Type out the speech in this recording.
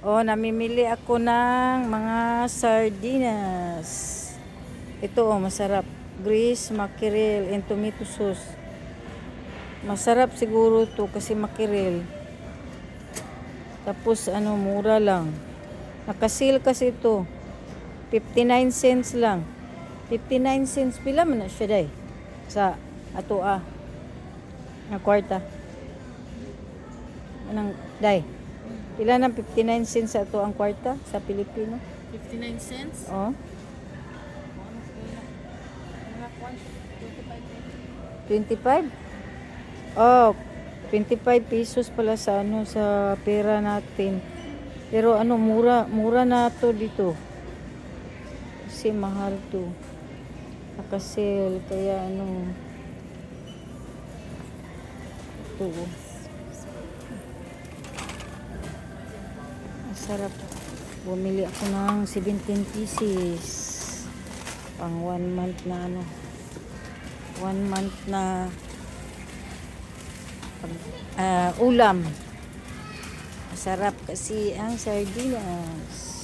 Oh, namimili ako ng mga sardinas. Ito oh, masarap. Grease, mackerel, and tomato sauce. Masarap siguro to kasi mackerel. Tapos ano, mura lang. Nakasil kasi ito. 59 cents lang. 59 cents. Pila man siya day? Sa ato ah. Na kwarta. Anong, day? Pila ng 59 cents sa ato ang kwarta sa Pilipino? 59 cents? Oh. 25? Oh, 25 pesos pala sa ano sa pera natin. Pero ano mura mura na to dito. Kasi mahal to. Nakasale kaya ano ito. Masarap. Bumili ako ng 17 pieces. Pang one month na ano. One month na ah, ulam. Masarap kasi ang sardinas.